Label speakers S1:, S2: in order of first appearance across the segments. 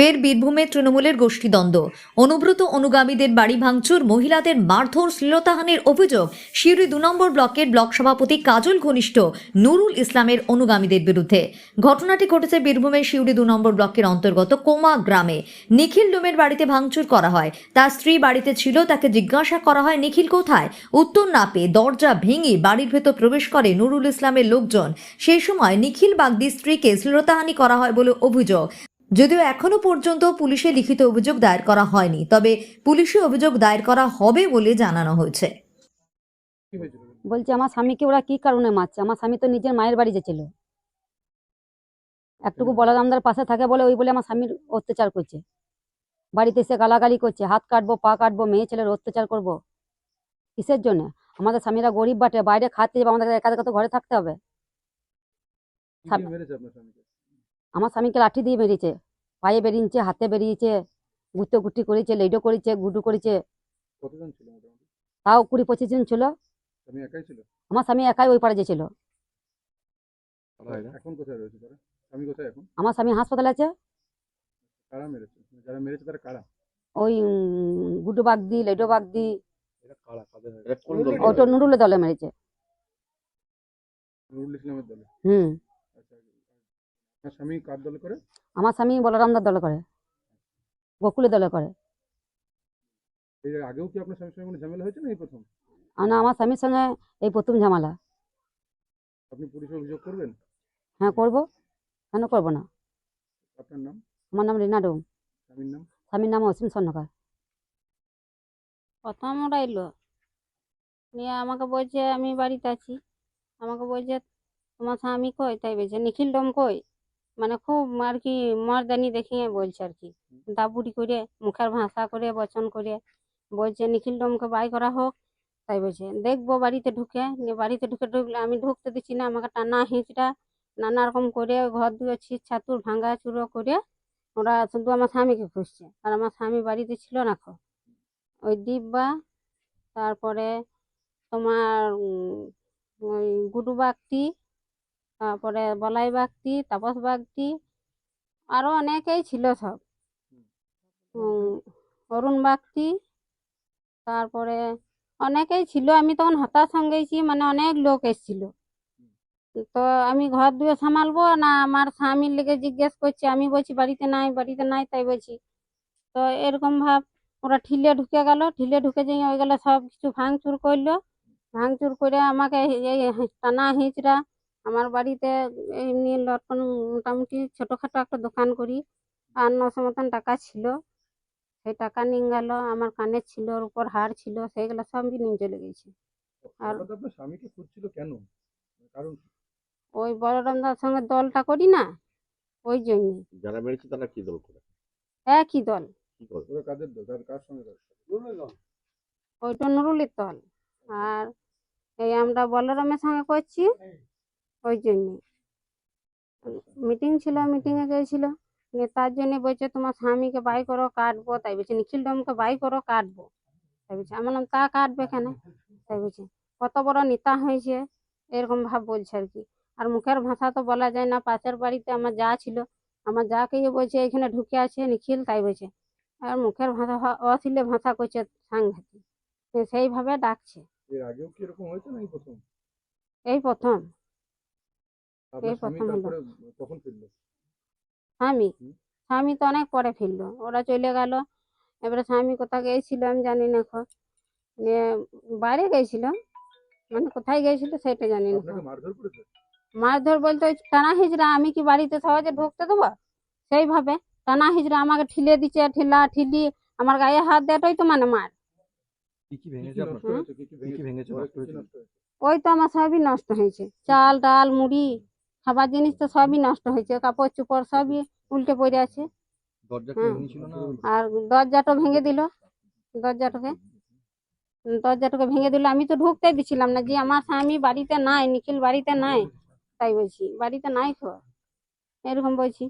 S1: ফের বীরভূমে তৃণমূলের গোষ্ঠীদ্বন্দ্ব। অনুব্রত অনুগামীদের বাড়ি ভাঙচুর, মহিলাদের মারধর, শ্লীলতাহানির অভিযোগ। শিউরি দু নম্বর ব্লকের ব্লক সভাপতি কাজল ঘনিষ্ঠ নুরুল ইসলামের অনুগামীদের বিরুদ্ধে। ঘটনাটি ঘটেছে বীরভূমের শিউরি দু নম্বর ব্লকের অন্তর্গত কোমা গ্রামে। নিখিল ডোমের বাড়িতে ভাঙচুর করা হয়। তার স্ত্রী বাড়িতে ছিল, তাকে জিজ্ঞাসা করা হয়, নিখিল কোথায়? উত্তর না পেয়ে দরজা ভেঙে বাড়ির ভেতর প্রবেশ করে নুরুল ইসলামের লোকজন। সেই সময় নিখিল বাগদির স্ত্রীকে শ্লীলতাহানি করা হয় বলে অভিযোগ। যদিও এখনও পর্যন্ত পুলিশে লিখিত অভিযোগ দায়ের করা হয়নি তবে পুলিশে অভিযোগ দায়ের করা হবে বলে জানানো হয়েছে।
S2: বলছে আমার স্বামীকে ওরা কি কারণে মারছে? আমার স্বামী তো নিজের মায়ের বাড়ি যেছিল একটুকু বলার বলরামদার পাশে থাকে বলে ওই বলে আমার স্বামীর অত্যাচার করছে। বাড়িতে এসে গালাগালি করছে হাত কাটবো পা কাটবো মেয়ে ছেলের অত্যাচার করব। কিসের জন্য? আমাদের স্বামীরা গরিব বাটে বাইরে খাতে যাবে আমাদের একা একা তো ঘরে থাকতে হবে।
S3: মেরেছে
S2: আমার স্বামীকে লাঠি দিয়ে বেরিয়েছে পায়ে বেরিয়েছে হাতে বেরিয়েছে গুতো গুটি করেছে লেডো করেছে গুডু করেছে।
S3: কতজন ছিল মোটামুটি?
S2: তাও কুড়ি পঁচিশ জন ছিল।
S3: স্বামী একাই ছিল?
S2: আমার স্বামী একাই ওই পাড়ে গেছিল
S3: এখন
S2: আমার স্বামী হাসপাতালে আছে।
S3: কারা মেরেছে? মানে যারা মেরেছে তারা কারা?
S2: ওই গুডু বাগদি লেডো বাগদি।
S3: কারা? কাদের
S2: ওটা নুরুলের দলে মেরেছে। হুম।
S3: আচ্ছা স্বামী কার দলে করে?
S2: আমার স্বামী বলরামদার দলে করে গোকুলের দলে করে।
S3: আগেও কি আপনার স্বামীর সঙ্গে কোনো ঝামেলা হয়েছে না এই প্রথম?
S2: না আমার স্বামীর সঙ্গে এই প্রথম ঝামেলা।
S3: আপনি পুলিশে অভিযোগ করবেন?
S2: হ্যাঁ করব। কেন করব না?
S3: আপনার নাম?
S2: আমার নাম রিনা ডোম।
S3: স্বামীর নাম?
S2: স্বামীর নাম অসীম স্বর্ণকার।
S4: প্রথম ওরা এলো নিয়ে আমাকে বলছে আমি বাড়িতে আছি। আমাকে বলছে তোমার স্বামী কই? তাই বলছে নিখিল ডম কই? মানে খুব আর কি মর্দানি দেখিয়ে বলছে আর কি। দাবুড়ি করে, মুখের ভাষা করে, বচন করে বলছে, নিখিল ডমকে বাই করা হোক। তাই বলছে, দেখব বাড়িতে ঢুকে। বাড়িতে ঢুকে ঢুকলে আমি ঢুকতে দিচ্ছি না, আমাকে টানা হিঁচড়া, নানা রকম করে ঘর দুয়ে ছিট ছাতুর, ভাঙা চুরো করে ওরা শুধু আমার স্বামীকে খুঁজছে। আর আমার স্বামী বাড়িতে ছিল না খো ওই দিব্যা, তারপরে তোমার ওই গুডু তারপরে বলাই বাগদি তাপস বাগদি আরও অনেকেই ছিল সব। অরুণ বাগদি তারপরে অনেকেই ছিল। আমি তখন হতাশ সঙ্গেছি মানে অনেক লোক এসেছিল। তো আমি ঘর দুয়ে সামালবো না? আমার স্বামীর লেগে জিজ্ঞেস করছে আমি বলছি বাড়িতে নাই বাড়িতে নাই? তাই বলছি। তো এরকম ভাব ওরা ঠিলে ঢুকে গেল। ঠিলে ঢুকে যেয়ে ওই গেলে সব কিছু ভাঙচুর করল। ভাঙচুর করে আমাকে এই টানা হিঁচড়া আমার বাড়িতে এমনি লটকন মোটামুটি ছোটোখাটো একটা দোকান করি। আর নশো মতন টাকা ছিল। সেই টাকা নিয়ে গেল আমার কানের ছিল ওর উপর হার ছিল সেইগুলো সবই নিয়ে চলে গেছে। আর-
S3: স্বামীকে খুঁজছিল কেন? কারণ?
S4: ওই বলরামদার সঙ্গে দলটা করি না ওই জন্যে।
S5: যারা মেরেছে তারা কি দল করে?
S4: একই দল।
S5: কি করে
S3: ওরা কাদের দল? কার কার সঙ্গে দল?
S4: ওইটা নুরুলের দল। আর এই আমরা বলরামের সঙ্গে করছি। ওই জন্যে মিটিং ছিল মিটিংয়ে গিয়েছিল। নিয়ে তার জন্য বলছে তোমার স্বামীকে বাই করো কাটবো। তাই বলছে নিখিল ডমকে বাই করো কাটবো। তাই বলছে আমার নাম তা কাটবে কেন? তাই বলছে কত বড় নেতা হয়েছে। এরকম ভাব বলছে আর কি। আর মুখের ভাষা তো বলা যায় না পাশের বাড়িতে আমার যা ছিল আমার যাকে বলছে এখানে ঢুকে আছে নিখিল তাই বলছে। আর মুখের ভাষা অশ্লীল ভাষা করছে সাংঘাতিক। সেইভাবে ডাকছে।
S3: এর আগেও কি এরকম হয়েছে না এই প্রথম?
S4: এই প্রথম।
S3: আপনার
S4: এই
S3: স্বামী
S4: প্রথম হলো। স্বামী? স্বামী তো অনেক পরে ফিরলো। ওরা চলে গেল। এবারে স্বামী কোথায় গিয়েছিল আমি জানি না এখন। নিয়ে বাইরে গেছিল মানে কোথায় গেছিল সেটা জানি না
S3: মারধর করেছে?
S4: বলতে ওই টানা হিজড়া আমি কি বাড়িতে সহজে ঢুকতে দেবো? সেইভাবে টানা হিজড়া আমাকে ঠিলে দিচ্ছে ঠিলা ঠিলি আমার গায়ে হাত দেওয়াটাই তো মানে মার। ওই তো আমার সবই নষ্ট হয়েছে। চাল ডাল মুড়ি। খাবার জিনিস তো সবই নষ্ট হয়েছে কাপড় চোপড় সবই উল্টে পড়ে আছে। আর দরজাটা ভেঙে দিল দরজাটাকে। দরজাটাকে ভেঙে দিল। আমি তো ঢুকতে দিছিলাম না যে আমার স্বামী বাড়িতে নাই নিখিল বাড়িতে নাই তাই বলছি। বাড়িতে নাই তো এরকম বলছি।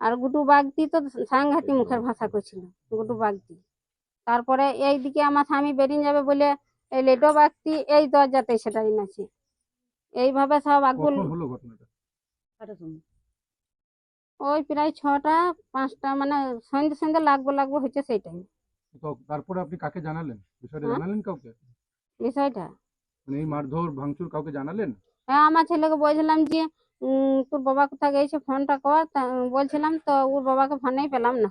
S4: আর গুডু বাগদি তো সাংঘাতি মুখের ভাষা করছিল গুডু বাগদি। তারপরে এইদিকে আমার স্বামী বেরিয়ে যাবে বলে এই লেডো বাগদি এই দরজাতে সেটা আছে এইভাবে সব আগুন ওই প্রায় ছটা পাঁচটা মানে সন্ধ্যে সন্ধ্যে লাগবো লাগবো হচ্ছে সেই টাইম
S3: তারপরে আপনি কাকে জানালেন? বিষয়টা
S4: হ্যাঁ?
S3: জানালেন কাউকে?
S4: বিষয়টা?
S3: মানে এই মারধর ভাঙচুর কাউকে জানালেন?
S4: হ্যাঁ আমার ছেলেকে বলছিলাম যে তোর বাবা কোথায় গেছে ফোনটা কর। বলছিলাম তো ওর বাবাকে ফোনেই পেলাম না।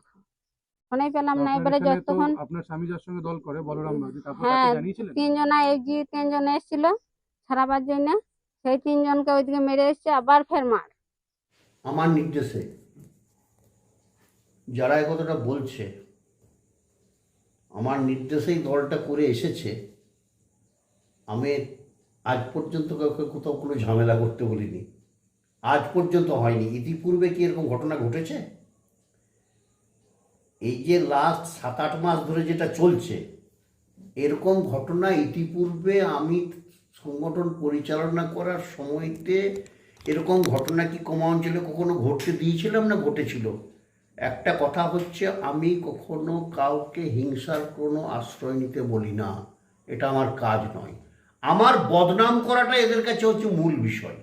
S4: ফোনেই পেলাম না এবারে যতক্ষণ
S3: আপনার স্বামী যার সঙ্গে দল করে বলরাম মাঝি তারপর
S4: হ্যাঁ,
S3: তাকে জানিয়েছিলেন?
S4: তিনজনা এসছি তিনজন এসেছিল ছাড়াবার জন্য। সেই তিনজনকে ওইদিকে মেরে এসছে আবার ফের মার।
S6: আমার নির্দেশে যারা এ কথাটা বলছে, আমার নির্দেশেই দলটা করে এসেছে, আমি আজ পর্যন্ত কাউকে কোথাও কোনো ঝামেলা করতে বলিনি। আজ পর্যন্ত হয়নি। ইতিপূর্বে কি এরকম ঘটনা ঘটেছে? এই যে লাস্ট সাত আট মাস ধরে যেটা চলছে, এরকম ঘটনা ইতিপূর্বে আমি সংগঠন পরিচালনা করার সময়তে এরকম ঘটনা কি কমা অঞ্চলে কখনো ঘটতে দিয়েছিলাম না ঘটেছিল? একটা কথা হচ্ছে, আমি কখনো কাউকে হিংসার কোনো আশ্রয় নিতে বলি না। এটা আমার কাজ নয়। আমার বদনাম করাটা এদের কাছে হচ্ছে মূল বিষয়।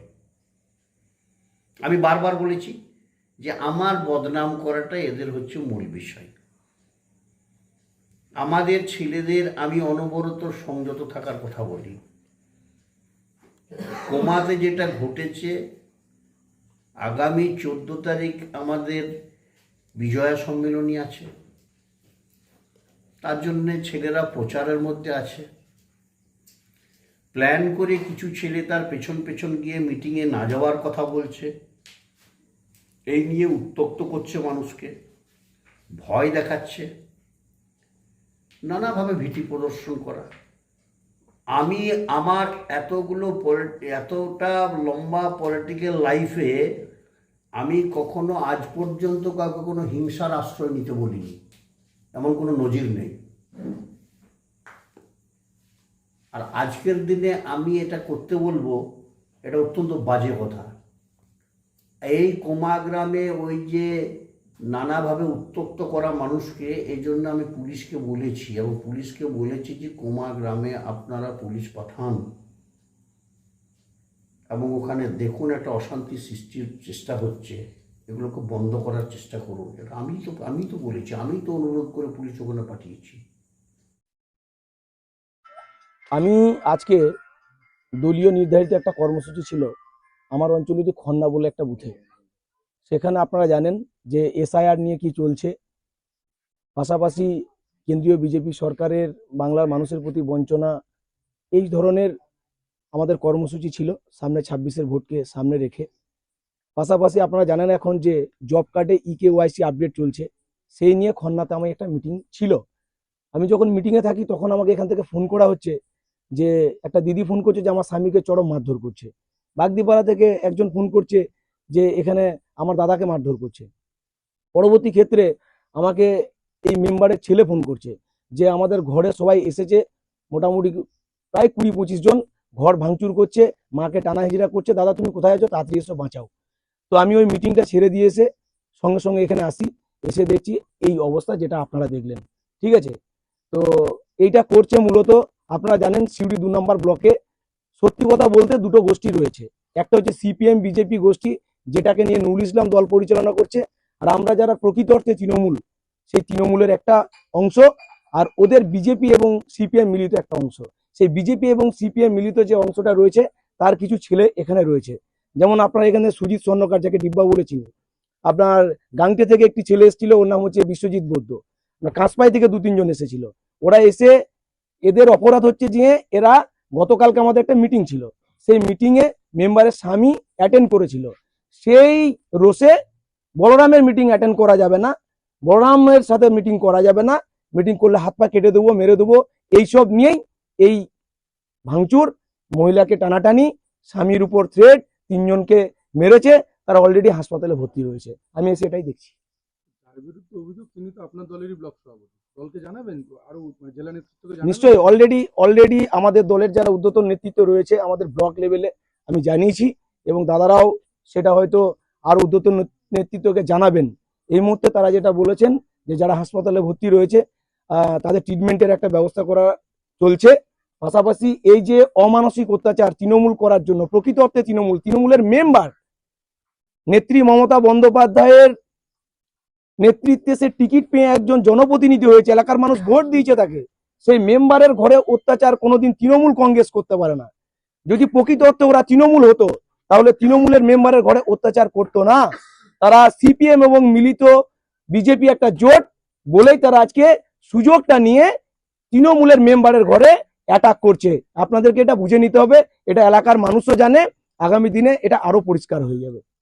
S6: আমি বারবার বলেছি যে আমার বদনাম করাটা এদের হচ্ছে মূল বিষয়। আমাদের ছেলেদের আমি অনবরত সংযত থাকার কথা বলি। কোমাতে যেটা ঘটেছে, আগামী চোদ্দ তারিখ আমাদের বিজয়া সম্মেলনী আছে। তার জন্যে ছেলেরা প্রচারের মধ্যে আছে। প্ল্যান করে কিছু ছেলে তার পেছন পেছন গিয়ে মিটিংয়ে না যাওয়ার কথা বলছে। এই নিয়ে উত্তক্ত করছে মানুষকে। ভয় দেখাচ্ছে। নানাভাবে ভীতি প্রদর্শন করা। আমি আমার এতগুলো এতটা লম্বা পলিটিক্যাল লাইফে আমি কখনো আজ পর্যন্ত কাউকে কোনো হিংসার আশ্রয় নিতে বলিনি। এমন কোনো নজির নেই। আর আজকের দিনে আমি এটা করতে বলব, এটা অত্যন্ত বাজে কথা। এই কোমা গ্রামে ওই যে নানাভাবে উত্তক্ত করা মানুষকে, এই জন্য আমি পুলিশকে বলেছি। এবং পুলিশকে বলেছি যে, কোমা গ্রামে আপনারা পুলিশ পাঠান। এবং ওখানে দেখুন একটা অশান্তি সৃষ্টির চেষ্টা হচ্ছে। এগুলোকে বন্ধ করার চেষ্টা করুন। আমি তো আমি তো বলেছি, আমি তো অনুরোধ করে পুলিশ ওখানে পাঠিয়েছি।
S7: আমি আজকে দলীয় নির্ধারিত একটা কর্মসূচি ছিল। আমার অঞ্চলেরই খন্না বলে একটা বুথে। সেখানে আপনারা জানেন যে এসআইআর নিয়ে কি চলছে। পাশাপাশি কেন্দ্রীয় বিজেপি সরকারের বাংলার মানুষের প্রতি বঞ্চনা, এই ধরনের আমাদের কর্মসূচি ছিল সামনে ছাব্বিশের ভোটকে সামনে রেখে। পাশাপাশি আপনারা জানেন এখন যে জব কার্ডে ইকে ওয়াইসি আপডেট চলছে, সেই নিয়ে খন্নাতে আমার একটা মিটিং ছিল। আমি যখন মিটিংয়ে থাকি তখন আমাকে এখান থেকে ফোন করা হচ্ছে যে একটা দিদি ফোন করছে যে আমার স্বামীকে চরম মারধর করছে। বাগদিপাড়া থেকে একজন ফোন করছে যে এখানে আমার দাদাকে মারধর করছে। পরবর্তী ক্ষেত্রে আমাকে এই মেম্বারের ছেলে ফোন করছে যে আমাদের ঘরে সবাই এসেছে, মোটামুটি প্রায় কুড়ি পঁচিশ জন ঘর ভাঙচুর করছে, মাকে টানা হিজড়া করছে, দাদা, তুমি কোথায় আছো? তাড়াতাড়ি এসো, বাঁচাও। তো আমি ওই মিটিংটা ছেড়ে দিয়ে এসে সঙ্গে সঙ্গে এখানে আসি, এসে দেখছি এই অবস্থা যেটা আপনারা দেখলেন, ঠিক আছে? তো এইটা করছে মূলত, আপনারা জানেন সিউড়ি দু নম্বর ব্লকে সত্যি কথা বলতে দুটো গোষ্ঠী রয়েছে। একটা হচ্ছে সিপিএম, বিজেপি গোষ্ঠী যেটাকে নিয়ে নুরুল ইসলাম দল পরিচালনা করছে। আর আমরা যারা প্রকৃত অর্থে তৃণমূল, সেই তৃণমূলের একটা অংশ, আর ওদের বিজেপি এবং সিপিএম মিলিত একটা অংশ। সেই বিজেপি এবং সিপিএম মিলিত যে অংশটা রয়েছে, তার কিছু ছেলে এখানে রয়েছে। যেমন আপনারা এখানে সুজিত স্বর্ণকার যাকে ডিব্বা বলেছিল আপনার গাংটে থেকে একটি ছেলে এসেছিল, ওর নাম হচ্ছে বিশ্বজিৎ বৈদ্য। কাঁসপাই থেকে দু তিনজন এসেছিল। ওরা এসে এদের অপরাধ হচ্ছে যে, এরা গতকালকে আমাদের একটা মিটিং ছিল। সেই মিটিংয়ে মেম্বারের স্বামী অ্যাটেন্ড করেছিল। সেই রোষে বলরামের মিটিং অ্যাটেন্ড করা যাবে না বলরামের সাথে মিটিং করা যাবে না মিটিং করলে হাত পা কেটে দেবো মেরে দেবো এইসব নিয়েই এই ভাঙচুর মহিলাকে টানাটানি স্বামীর উপর থ্রেড তিনজনকে মেরেছে তারা অলরেডি হাসপাতালে ভর্তি রয়েছে। আমি এসে এটাই দেখছি। নিশ্চয়ই অলরেডি অলরেডি আমাদের দলের যারা উদ্যতন নেতৃত্ব রয়েছে আমাদের ব্লক লেভেলে আমি জানিয়েছি এবং দাদারাও সেটা হয়তো আর উদ্যতন নেতৃত্বকে জানাবেন। এই মুহূর্তে তারা যেটা বলেছেন যে, যারা হাসপাতালে ভর্তি রয়েছে তাদের ট্রিটমেন্টের একটা ব্যবস্থা করা চলছে। পাশাপাশি এই যে অমানসিক অত্যাচার তৃণমূল করার জন্য, প্রকৃত অর্থে তৃণমূল, তৃণমূলের মেম্বার নেত্রী মমতা বন্দ্যোপাধ্যায়ের নেতৃত্বে সে টিকিট পেয়ে একজন জনপ্রতিনিধি হয়েছে, এলাকার মানুষ ভোট দিয়েছে তাকে। সেই মেম্বারের ঘরে অত্যাচার কোনোদিন তৃণমূল কংগ্রেস করতে পারে না। যদি প্রকৃত অর্থে ওরা তৃণমূল হতো তাহলে তৃণমূলের মেম্বারের ঘরে অত্যাচার করতো না। তারা সিপিএম এবং মিলিত বিজেপি একটা জোট বলেই তারা আজকে সুযোগটা নিয়ে তৃণমূলের মেম্বারের ঘরে অ্যাটাক করছে। আপনাদেরকে এটা বুঝে নিতে হবে, এটা এলাকার মানুষও জানে, আগামী দিনে এটা আরও পরিষ্কার হয়ে যাবে।